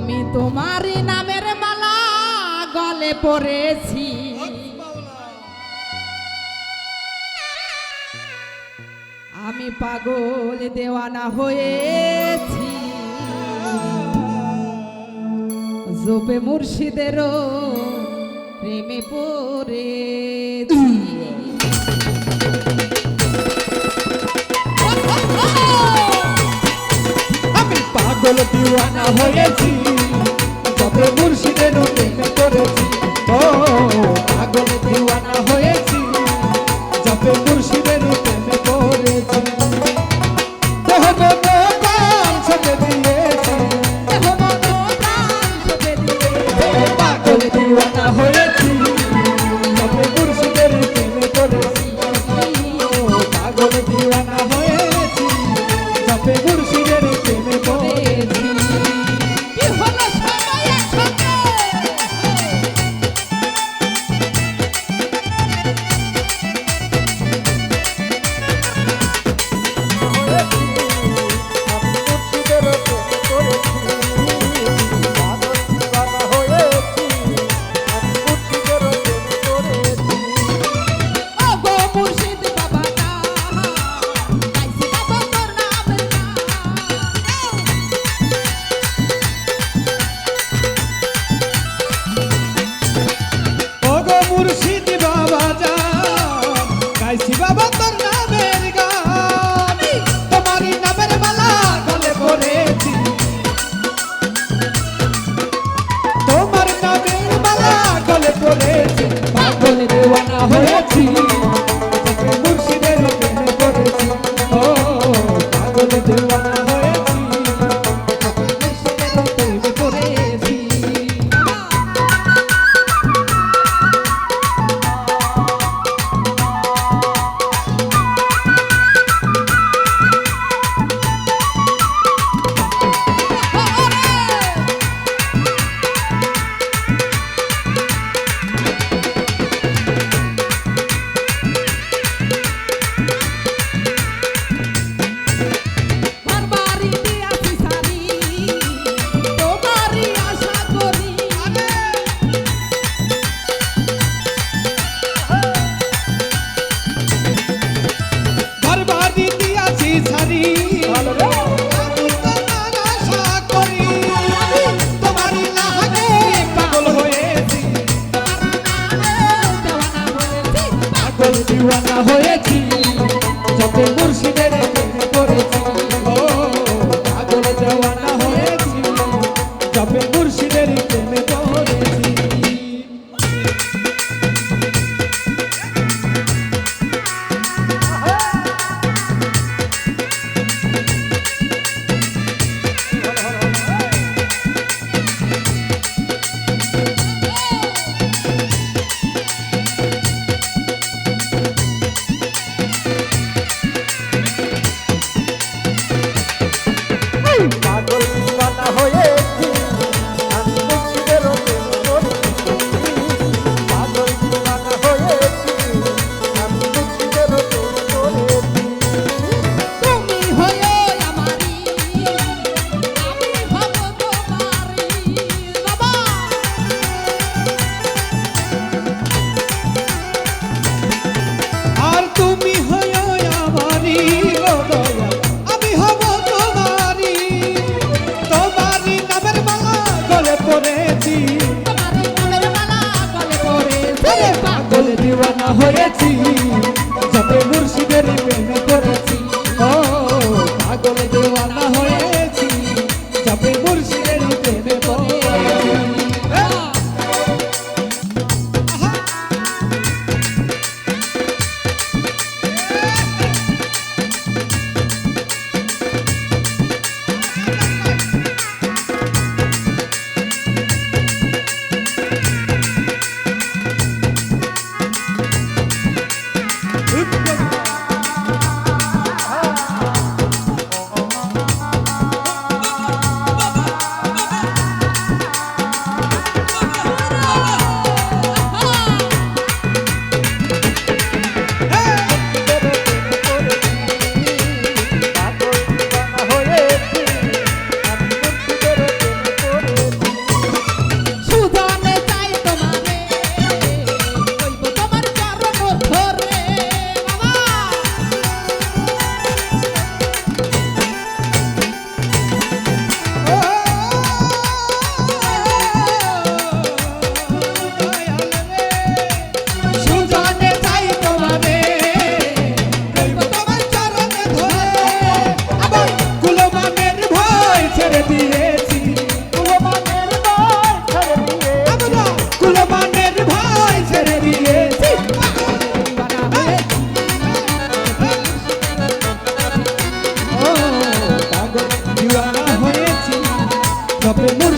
আমি তোমার নামের মালা গলে পড়েছি। আমি পাগল দেওয়ানা হয়েছি। জোপে মুর্শিদেরও প্রেমে পড়েছি। পাগল দিওয়ানা হয়েছি, তবে মুর্শিদের প্রেমে করেছি। ও, পাগল দিওয়ানা হয়েছি তবে মুর্শিদের প্রেমে করেছি। পাগল দিওয়ানা হয়েছি, তবে মুর্শিদের প্রেমে করেছি। পাগল দিওয়ানা হয়েছি তবে মুর্শিদের পাগল দিওয়ানা হয়েছি যত মুর্শিদ করেছি। aprendeu